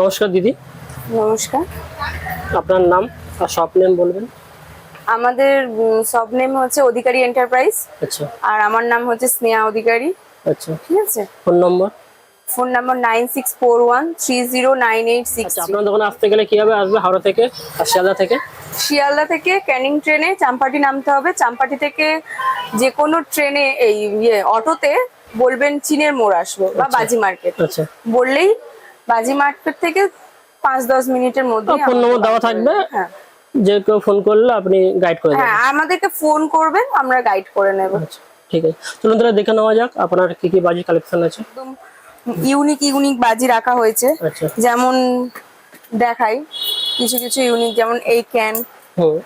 নমস্কার দিদি। নমস্কার। আপনার নাম আর শপ নেম বলবেন? আমাদের সব নেম হচ্ছে অধিকারী এন্টারপ্রাইজ। আচ্ছা। আর আমার নাম হচ্ছে স্নেহা অধিকারী। আচ্ছা। ঠিক আছে? ফোন নম্বর? Phone number nine six four one three zero nine eight six আচ্ছা আপনার দোকানে আসতে গেলে কীভাবে আসবে? হাওড়া থেকে? আর শিয়ালদা থেকে? শিয়ালদা থেকে ক্যানিং ট্রেনে চাম্পাটি নামতে হবে। চাম্পাটি থেকে যে কোনো ট্রেনে এই ইয়ে অটোতে বলবেন চীনের মোড় আসব বা বাজি মার্কেট। আচ্ছা। বললেই বাজি মার্কেট থেকে পাঁচ দশ মিনিটের মধ্যে ফোন নম্বর দেওয়া থাকবে। হ্যাঁ যে কেউ ফোন করলে আপনি গাইড করে দেবেন। হ্যাঁ আমাদেরকে ফোন করবেন আমরা গাইড করে নেব। আচ্ছা ঠিক আছে। চলুন তাহলে দেখে নেওয়া যাক আপনার কি কি বাজি কালেকশন আছে। একদম ইউনিক ইউনিক বাজি রাখা হয়েছে। আচ্ছা। যেমন দেখাই কিছু কিছু ইউনিক যেমন এই ক্যান হুম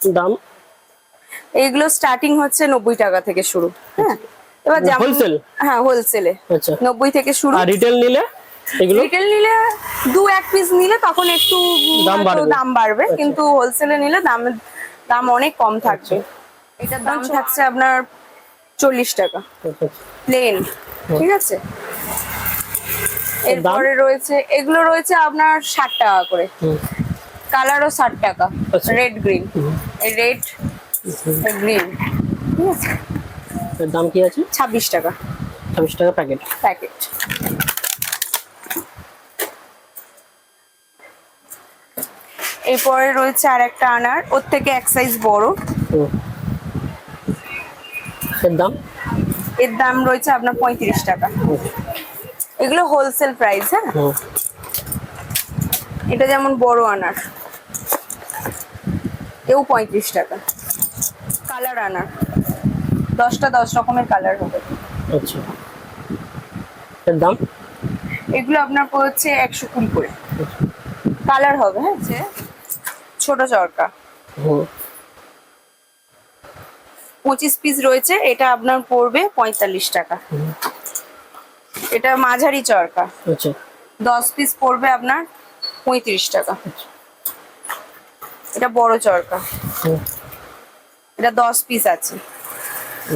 দাম? এইগুলো স্টার্টিং হচ্ছে নব্বই টাকা থেকে শুরু হ্যাঁ। এবার যেমন হ্যাঁ হোলসেলে আচ্ছা। নব্বই থেকে শুরু। আর রিটেল নিলে? এগুলো? রিটেল নিলে দু এক পিস নিলে তখন একটু দাম বাড়বে। দাম বাড়বে কিন্তু হোলসেলে নিলে দাম দাম অনেক কম থাকবে। এটার দাম থাকছে আপনার চল্লিশ টাকা। আচ্ছা, প্লেন ঠিক আছে? এরপরে রয়েছে এগুলো রয়েছে আপনার ষাট টাকা করে। কালারও ষাট টাকা আচ্ছা। রেড গ্রিন রেড গ্রিন ঠিক আছে? দাম কি আছে? ছাব্বিশ টাকা। ছাব্বিশ টাকা প্যাকেট। প্যাকেট এরপরে রয়েছে আর একটা আনার ওর থেকে এক সাইজ বড়। হুম। এর দাম? এর দাম রয়েছে আপনার পঁয়ত্রিশ টাকা। এগুলো হোলসেল প্রাইস হ্যাঁ? এটা যেমন বড় আনার এও পঁয়ত্রিশ টাকা। কালার আনার দশটা দশ রকমের কালার হবে। আচ্ছা। এর দাম? এগুলো আপনার পড়ছে একশো কুড়ি করে। কালার হবে হ্যাঁ? যে ছোট চরকা। পঁচিশ পিস রয়েছে এটা আপনার পড়বে পঁয়তাল্লিশ টাকা। এটা মাঝারি চরকা। আচ্ছা। দশ পিস পড়বে আপনার পঁয়ত্রিশ টাকা। এটা বড় চরকা। এটা দশ পিস আছে।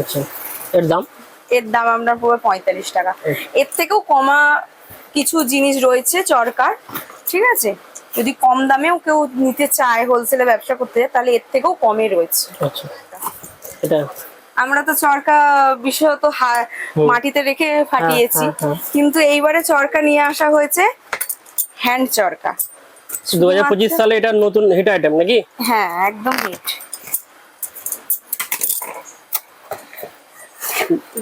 আচ্ছা। এর দাম? এর দাম আপনার পড়বে পঁয়তাল্লিশ টাকা। এর থেকেও কমা কিছু জিনিস রয়েছে চরকার ঠিক আছে? যদি কম দামেও কেউ নিতে চায় হোলসেলে ব্যবসা করতে চায়, তাহলে এর থেকেও কমে রয়েছে। আচ্ছা। আমরা তো চরকা বিশেষত মাটিতে রেখে ফাটিয়েছি। হ্যাঁ, হ্যাঁ। কিন্তু এইবারে চরকা নিয়ে আসা হয়েছে হ্যান্ড চরকা। দু হাজার পঁচিশ সালে এটা নতুন হিট আইটেম নাকি? হ্যাঁ একদম হিট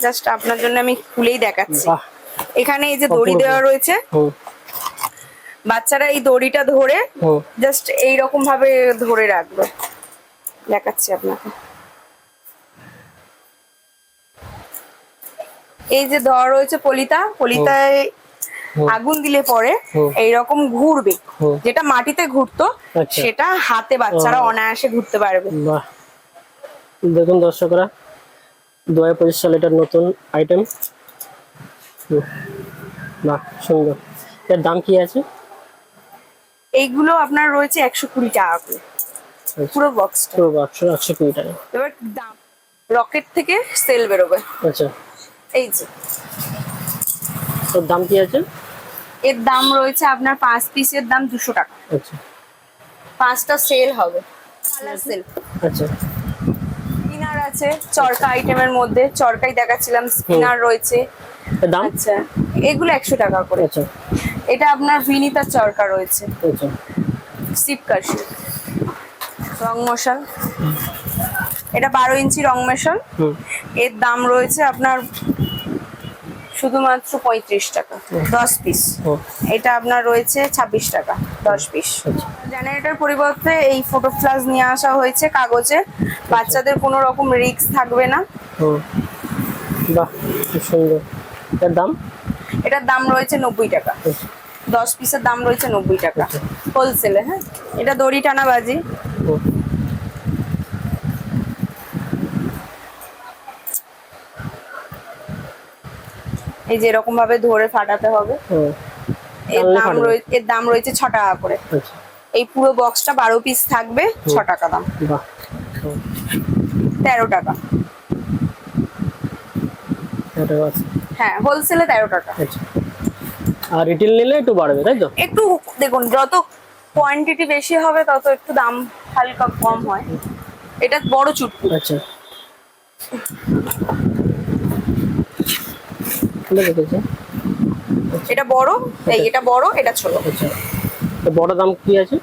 জাস্ট আপনার জন্য আমি খুলেই দেখাচ্ছি। এখানে এই যে দড়ি দেওয়া রয়েছে। বাচ্চারা এই দড়িটা ধরে জাস্ট এই রকম ভাবে ধরে রাখবে। দেখাচ্ছি আপনাকে। এই যে দেওয়া রয়েছে পলিতা পলিতায় আগুন দিলে পরে। এইরকম ঘুরবে। যেটা মাটিতে ঘুরতো আচ্ছা। সেটা হাতে বাচ্চারা অনায়াসে ঘুরতে পারবে। বাহ। দেখুন দর্শকরা দু হাজার পঁচিশ সালে এটার নতুন আইটেম বাহ সুন্দর। এর দাম কি আছে? এইগুলো আপনার রয়েছে একশো কুড়ি টাকা করে। পুরো বক্সটা পুরো একশো একশো কুড়ি টাকা। এবার দাম। রকেট থেকে সেল বেরোবে। আচ্ছা। এই যে। ওর দাম কি আছে? এর দাম রয়েছে আপনার পাঁচ পিসের দাম দুশো টাকা। আচ্ছা। পাঁচটা সেল হবে। কালার সেল আচ্ছা। স্পিনার আছে চরকা আইটেমের মধ্যে। চরকাই দেখাচ্ছিলাম। স্পিনার রয়েছে। দাম? আচ্ছা এগুলো একশো টাকা করে। আচ্ছা। এটা আপনার ভিনিতার চরকা রয়েছে। আচ্ছা। সিপ কাশি রং মশাল। এটা বারো ইঞ্চি রং মশাল। এর দাম রয়েছে আপনার শুধুমাত্র পঁয়ত্রিশ টাকা দশ পিস এটা আপনার রয়েছে ছাব্বিশ টাকা দশ পিস আচ্ছা। জেনারেটর পরিবর্তে এই ফটো ফ্লাশ নিয়ে আসা হয়েছে কাগজে। বাচ্চাদের কোনো রকম রিস্ক থাকবে না। বাহ সুন্দর। এর দাম? এটার দাম রয়েছে নব্বই টাকা। আচ্ছা দশ পিসের দাম রয়েছে নব্বই টাকা। হোলসেলে হ্যাঁ? এটা দড়ি টানা বাজি এই যে এরকম ভাবে ধরে ফাটাতে হবে। এর দাম রয়েছে এর দাম রয়েছে ছ টাকা করে। আচ্ছা। এই পুরো বক্সটা বারো পিস থাকবে ছ টাকা দাম। তেরো টাকা। হ্যাঁ হোলসেলে তেরো টাকা। আচ্ছা। আর রিটেল নিলে একটু বাড়বে তাই তো? একটু দেখুন যত কোয়ান্টিটি বেশি হবে তত একটু দাম হালকা কম হয়। এটা বড় চুটকু। আচ্ছা। এটা বড় এই এটা বড় এটা ছোট। আচ্ছা। তো বড় দাম কি আছে?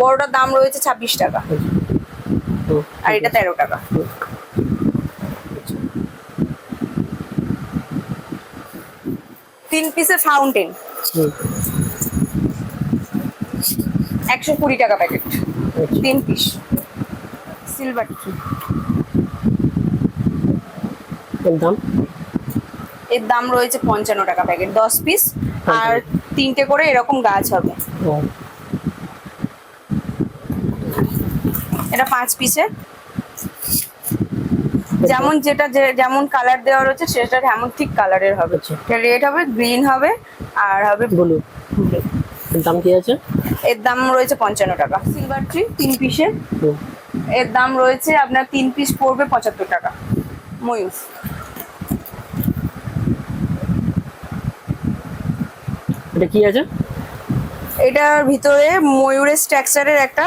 বড়টার দাম রয়েছে ছাব্বিশ টাকা। আর এটা তেরো টাকা। তিন পিসের ফাউন্টেন একশো কুড়ি টাকা প্যাকেট আচ্ছা। তিন পিস সিলভার এর দাম? এর দাম রয়েছে পঞ্চান্ন টাকা প্যাকেট দশ পিস আর তিনটে করে এরকম গাছ হবে। এটা পাঁচ পিসের যেমন যেটা যে- যেমন কালার দেওয়া রয়েছে সেটা তেমন ঠিক কালারের হবে। আচ্ছা। রেড হবে গ্রিন হবে আর হবে ব্লু এর দাম কি আছে? এর দাম রয়েছে পঞ্চান্ন টাকা। সিলভার ট্রি তিন পিসের এর দাম রয়েছে আপনার তিন পিস পড়বে পঁচাত্তর টাকা। ময়ূর এটা কি আছে? এটার ভিতরে ময়ূরের স্ট্রাকচারের একটা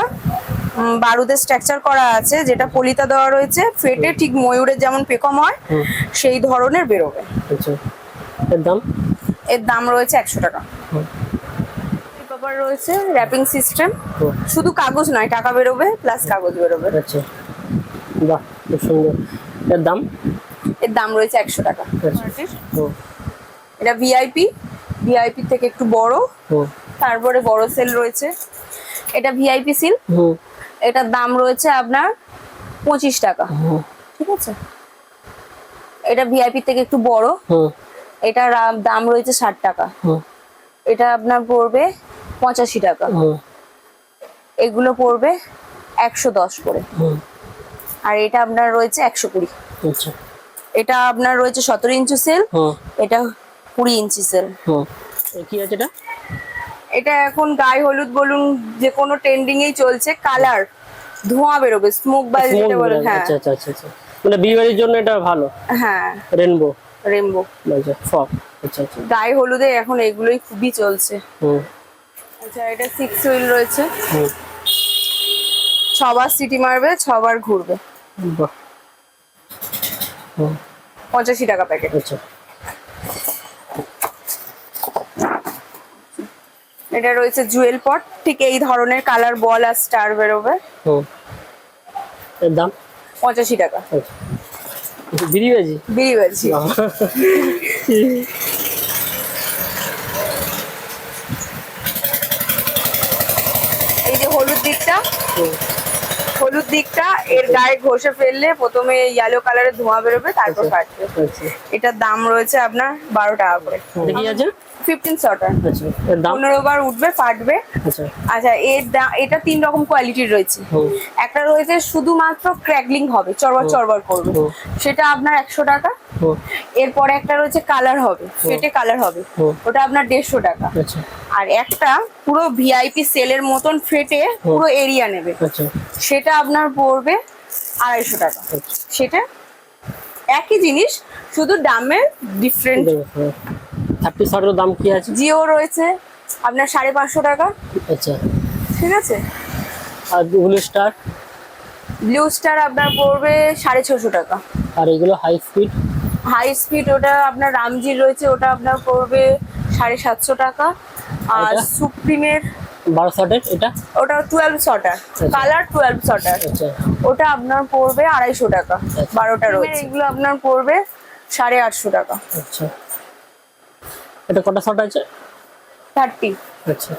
বারুদের স্ট্রাকচার করা আছে যেটা পলিতা দেওয়া রয়েছে ফেটে ঠিক ময়ূরের যেমন পেকম হয় সেই ধরনের বেরোবে। আচ্ছা। এর দাম? এর দাম রয়েছে একশো টাকা। পেপার রয়েছে র্যাপিং সিস্টেম শুধু কাগজ নয় টাকা বেরোবে প্লাস কাগজ বেরোবে। আচ্ছা। বাহ খুব সুন্দর। এর দাম? এর দাম রয়েছে একশো টাকা। আচ্ছা। এটা ভিআইপি ভিআইপি থেকে একটু বড়। তারপরে বড় সেল রয়েছে। এটা ভিআইপি সিল হুম, এটার দাম রয়েছে আপনার পঁচিশ টাকা। ঠিক আছে? এটা ভিআইপি থেকে একটু বড়। এটার দাম রয়েছে ষাট টাকা। এটা আপনার পড়বে পঁচাশি টাকা। হুম, এগুলো পড়বে একশো দশ করে। হুম, আর এটা আপনার রয়েছে একশো কুড়ি। আচ্ছা। এটা আপনার রয়েছে সতেরো ইঞ্চি সেল। হুম, এটা কুড়ি ইঞ্চি সেল। হুম। কি আছে এটা? এখন গায়ে হলুদ বলুন যে কোনো ট্রেন্ডিং এই চলছে কালার ধোঁয়া বেরোবে স্মোক বা যেটা বলে হ্যাঁ। আচ্ছা আচ্ছা আচ্ছা আচ্ছা। মানে বিয়ে বাড়ির জন্য এটা ভালো? হ্যাঁ। রেনবো রেমবো আচ্ছা ফক আচ্ছা আচ্ছা। গায়ে হলুদে এখন এগুলোই খুবই চলছে। হুম। আচ্ছা এটা সিক্স হুইল রয়েছে। হুম। ছবার সিটি মারবে ছবার ঘুরবে। বাহ। হুম। পঁচাশি টাকা প্যাকেট আচ্ছা। এটা রয়েছে জুয়েল পট ঠিক এই ধরনের কালার বল আর স্টার বেরোবে। এর দাম? পঁচাশি টাকা। আচ্ছা বিড়ি বাজি বিড়ি বেলছি এই যে হলুদ দিকটা হলুদ দিকটা এর গায়ে ঘষে ফেললে প্রথমে ইয়েলো কালারের ধোঁয়া বেরোবে তারপর ফাটবে আচ্ছা। এটার দাম রয়েছে আপনার বারো টাকা করে। ফিফটিন শটার পনেরো বার উঠবে ফাটবে। আচ্ছা। আচ্ছা এর এটা তিন রকম কোয়ালিটির রয়েছে। একটা রয়েছে শুধুমাত্র ক্র্যাকলিং হবে চরবার চরবার করবে। সেটা আপনার একশো টাকা। এরপরে একটা রয়েছে কালার হবে ফেটে কালার হবে। ওটা আপনার দেড়শো টাকা। আচ্ছা। আর একটা পুরো ভিআইপি সেলের মতন ফেটে পুরো এরিয়া নেবে। আচ্ছা। সেটা আপনার পড়বে আড়াইশো টাকা। সেটা একই জিনিস শুধু দামের ডিফারেন্ট থার্টি শর্টের দাম কি আছে? জিও রয়েছে। আপনার সাড়ে পাঁচশো টাকা। আচ্ছা। ঠিক আছে? আর ব্লু স্টার? ব্লু স্টার আপনার পড়বে সাড়ে ছশো টাকা। আর এগুলো হাই স্পিড হাই স্পিড ওটা আপনার রামজির রয়েছে ওটা আপনার পড়বে সাড়ে সাতশো টাকা। আর সুপ্রিমের বারো শর্টের এটা? ওটা twelve shooter. Colour twelve shooter. আচ্ছা। ওটা আপনার পড়বে আড়াইশো টাকা। বারোটা রয়েছে। এগুলো আপনার পড়বে সাড়ে আটশো টাকা। আচ্ছা। এটা কটা শর্ট আছে? থার্টি। আচ্ছা।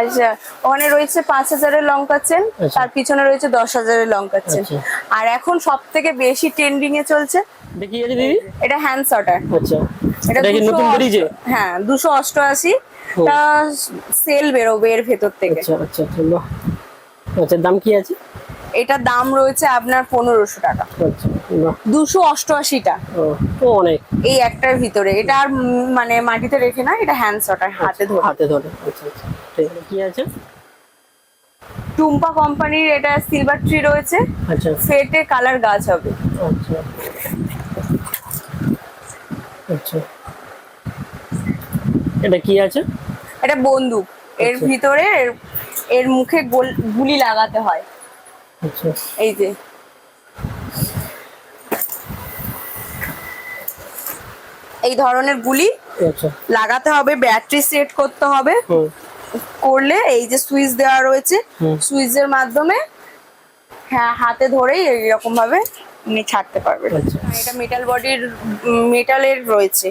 আচ্ছা ওখানে রয়েছে পাঁচ হাজারের লঙ্কা চেন আচ্ছা। তার পিছনে রয়েছে দশ হাজারের লঙ্কা চেন। আচ্ছা। আর এখন সব থেকে বেশি ট্রেন্ডিং এ চলছে কি দিদি? এটা হ্যান্ড শটার আচ্ছা। এটা কি 200 নতুন বেরিয়েছে হ্যাঁ দুশো অষ্টআশি। হুম। টা সেল বেরোবে এর ভেতর থেকে। আচ্ছা আচ্ছা আচ্ছা আচ্ছা দাম কি আছে? এটার দাম রয়েছে আপনার পনেরোশো টাকা। আচ্ছা দুশো অষ্টআশিটা। অনেক। এই একটার ভিতরে। এটা আর মানে মাটিতে রেখে না এটা হ্যান্ড শটার হাতে ধরে। হাতে ধরে। আচ্ছা আচ্ছা। কি আছে? টুম্পা কোম্পানির এটা সিলভার ট্রি রয়েছে। আচ্ছা। ফেটে কালার গাছ হবে। আচ্ছা। আচ্ছা। এটা কি আছে? এটা বন্দুক। এর আচ্ছা। ভিতরে এর- মুখে গোল- লাগাতে হয়। আচ্ছা এই যে। এই ধরনের গুলি আচ্ছা। লাগাতে হবে ব্যাটারি সেট করতে হবে। করলে এই যে সুইচ দেওয়া রয়েছে। সুইচের মাধ্যমে হ্যাঁ হাতে ধরেই এরকম ভাবে আপনি ছাড়তে পারবেন। আচ্ছা। এটা মেটাল বডির মেটালের রয়েছে।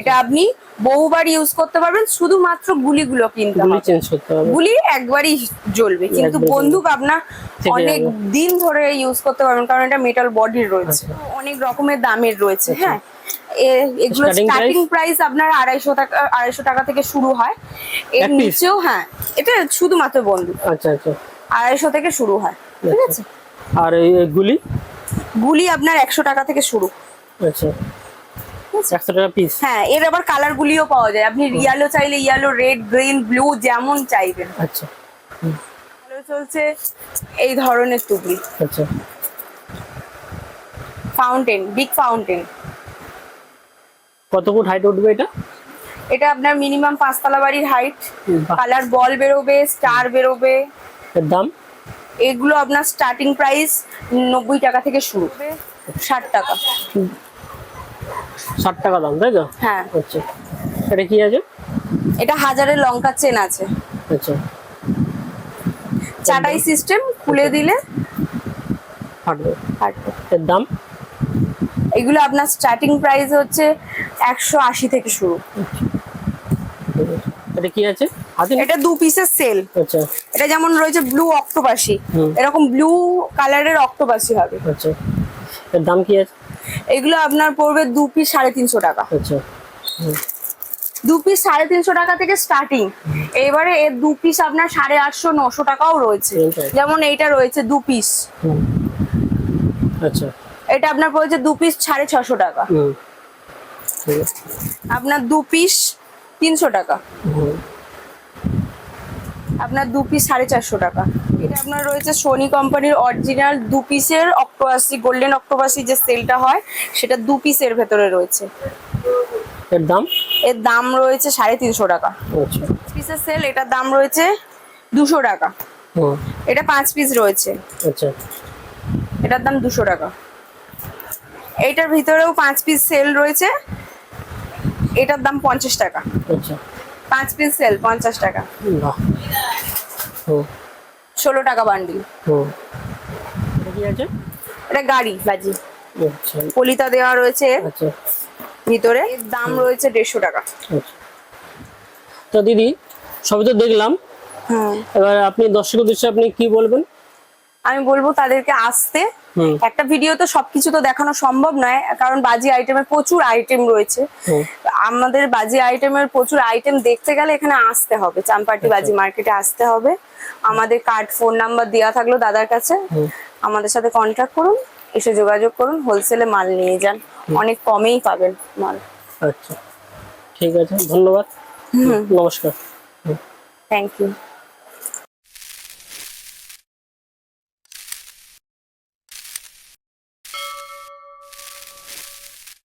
এটা আপনি বহুবার ইউজ করতে পারবেন শুধুমাত্র গুলিগুলো কিনতে গুলি হবে। গুলি একবারই জ্বলবে। কিন্তু বন্দুক আপনার অনেক দিন ধরে ইউজ করতে পারবেন কারণ এটা মেটাল বডির রয়েছে। আচ্ছা। অনেক রকমের দামের রয়েছে হ্যাঁ। এগুলো স্টার্টিং প্রাইস আপনার আড়াইশো টাকা আড়াইশো টাকা থেকে শুরু হয়। এর নিচেও হ্যাঁ এটা শুধুমাত্র বন্দুক। আচ্ছা আচ্ছা। আড়াইশো থেকে শুরু হয়। ঠিক আচ্ছা। আছে? আর এই গুলি? গুলি আপনার একশো টাকা থেকে শুরু। আচ্ছা। একশো টাকা পিস হ্যাঁ এর আবার কালার গুলিও পাওয়া যায়। আপনি ইয়েলো চাইলে ইয়েলো রেড গ্রিন ব্লু যেমন চাইবেন। আচ্ছা। ভালো চলছে এই ধরনের আচ্ছা। ফাউন্টেন বিগ ফাউন্টেন কত ফুট হাইট উঠবে এটা? এটা আপনার মিনিমাম পাঁচতলা বাড়ির হাইট। কালার বল বেরোবে স্টার বেরোবে। দাম? এগুলো আপনার স্টার্টিং প্রাইস নব্বই টাকা থেকে শুরু। ষাট টাকা। ষাট টাকা দাম তাই তো? হ্যাঁ। আচ্ছা। এটা কি আছে? এটা হাজারের লঙ্কার চেন আছে। আচ্ছা। চাটাই সিস্টেম খুলে দিলে ফাটবে ফাটবে। এর দাম? এগুলো আপনার স্টার্টিং প্রাইস হচ্ছে একশো আশি থেকে শুরু। এটা কি আছে? এটা দু পিসের সেল আচ্ছা। এটা যেমন রয়েছে ব্লু অক্টোপাসি। এরকম ব্লু কালারের অক্টোপাসি হবে। আচ্ছা। এর দাম কি আছে? এগুলো আপনার পড়বে দু পিস সাড়ে তিনশো টাকা। আচ্ছা। দু পিস সাড়ে তিনশো টাকা থেকে স্টার্টিং এবারে এর দু পিস আপনার সাড়ে আটশো নশো টাকাও রয়েছে। যেমন এইটা রয়েছে দু পিস আচ্ছা। এটা আপনার পড়েছে দু পিস সাড়ে ছশো টাকা। আপনার দু পিস তিনশো টাকা। আপনার দু পিস সাড়ে চারশো টাকা। এটা আপনার রয়েছে সোনি কোম্পানির অরিজিনাল দু পিসের অক্টোপাসি গোল্ডেন অক্টোপাসি যে সেলটা হয় সেটা দু পিসের ভেতরে রয়েছে। এর দাম? এর দাম রয়েছে সাড়ে তিনশো টাকা। আচ্ছা। পিসের সেল এটার দাম রয়েছে দুশো টাকা। এটা পাঁচ পিস রয়েছে। আচ্ছা। এটার দাম দুশো টাকা। এইটার ভিতরেও পাঁচ পিস সেল রয়েছে। এটার দাম পঞ্চাশ টাকা। আচ্ছা। পাঁচ পিস সেল পঞ্চাশ টাকা। ষোলো টাকা বান্ডিল হুম এটা কি আছে? এটা গাড়ি। বাজি। আচ্ছা। পলিতা দেওয়া রয়েছে। আচ্ছা। ভিতরে এর দাম রয়েছে দেড়শো টাকা। আচ্ছা। তো দিদি সবই তো দেখলাম। হুম এবার আপনি দর্শক উদ্দেশ্যে আপনি কি বলবেন? আমি বলব তাদেরকে আসতে একটা ভিডিও তো সবকিছু তো দেখানো সম্ভব নয় কারণ বাজি আইটেমের প্রচুর আইটেম রয়েছে। আমাদের বাজি আইটেমের প্রচুর আইটেম দেখতে গেলে এখানে আসতে হবে চাম্পাটি বাজি মার্কেটে আসতে হবে। আমাদের কার্ড ফোন নাম্বার দেওয়া থাকল দাদার কাছে। আমাদের সাথে কন্ট্যাক্ট করুন এসে যোগাযোগ করুন হোলসেলে মাল নিয়ে যান। অনেক কমেই পাবেন মাল। আচ্ছা। ঠিক আছে ধন্যবাদ। নমস্কার। Thank you